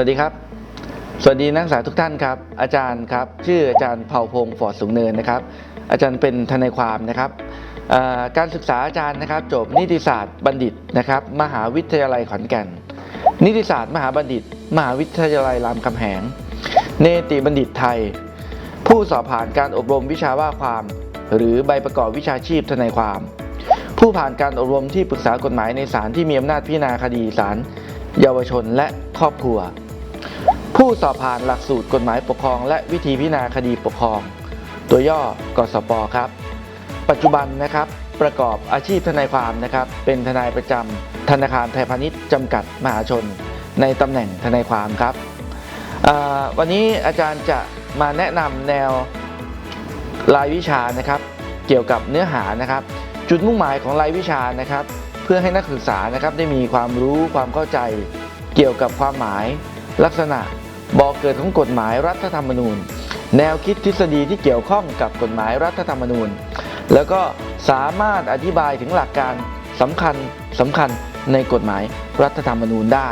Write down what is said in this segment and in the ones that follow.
วัสดีครับ สวัสดีนักศึกษาทุกท่านครับ อาจารย์ครับ ชื่ออาจารย์เผ่าพงศ์ฟอดสูงเนินนะครับ อาจารย์เป็นทนายความนะครับ การศึกษาอาจารย์นะครับ จบนิติศาสตร์บัณฑิตนะครับ มหาวิทยาลัยขอนแก่น นิติศาสตร์มหาบัณฑิต มหาวิทยาลัยรามคำแหง เนติบัณฑิตไทย ผู้สอบผ่านการอบรมวิชาว่าความ หรือใบประกอบวิชาชีพทนายความ ผู้ผ่านการอบรมที่ปรึกษากฎหมายในศาลที่มีอำนาจพิจารณาคดีศาลเยาวชนและครอบครัว ผู้สอบผ่านหลักสูตรกฎหมายปกครองและวิธีพิจารณาคดีปกครอง ตัวย่อกสปครับ ปัจจุบันนะครับประกอบอาชีพทนายความนะครับ เป็นทนายประจำธนาคารไทยพาณิชย์จำกัดมหาชน ในตำแหน่งทนายความครับ วันนี้อาจารย์จะมาแนะนำแนวรายวิชานะครับ เกี่ยวกับเนื้อหานะครับ จุดมุ่งหมายของรายวิชานะครับ เพื่อให้นักศึกษานะครับได้มีความรู้ความเข้าใจ เกี่ยวกับความหมายลักษณะ บอกเกิดของกฎหมายรัฐธรรมนูญ แนวคิดทฤษฎีที่เกี่ยวข้องกับกฎหมายรัฐธรรมนูญ แล้วก็สามารถอธิบายถึงหลักการสำคัญสำคัญในกฎหมายรัฐธรรมนูญได้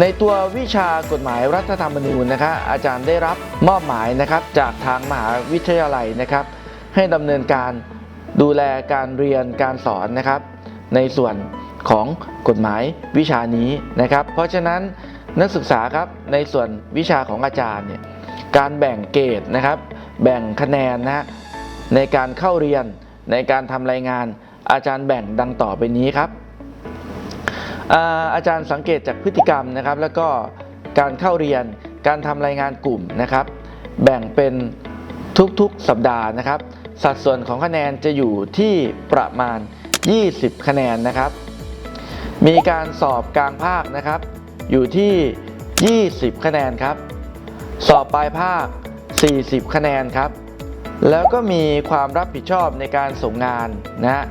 ในตัววิชากฎหมายรัฐธรรมนูญนะครับอาจารย์ได้รับมอบหมายนะครับจากทางมหาวิทยาลัยนะครับ ให้ดำเนินการดูแลการเรียนการสอนนะครับ ในส่วนของกฎหมายวิชานี้นะครับ เพราะฉะนั้น นักศึกษาครับในส่วนวิชาของอาจารย์เนี่ยการแบ่งเกรดนะครับ แบ่งคะแนนนะฮะในการเข้าเรียนในการทำรายงาน อาจารย์แบ่งดังต่อไปนี้ครับอาอาจารย์สังเกตจากพฤติกรรมนะครับ แล้วก็การเข้าเรียนการทำรายงานกลุ่มนะครับ แบ่งเป็นทุกๆสัปดาห์นะครับ สัดส่วนของคะแนนจะอยู่ที่ประมาณ 20 คะแนนนะครับ มีการสอบกลางภาคนะครับ อยู่ที่ 20 คะแนนครับ สอบปลายภาค 40 คะแนนครับ แล้วก็มีความรับผิดชอบในการส่งงานนะฮะ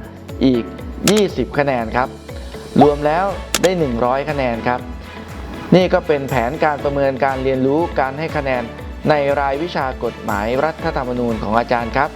อีก 20 คะแนนครับ รวมแล้วได้ 100 คะแนนครับ นี่ก็เป็นแผนการประเมินการเรียนรู้การให้คะแนนในรายวิชากฎหมายรัฐธรรมนูญของอาจารย์ครับ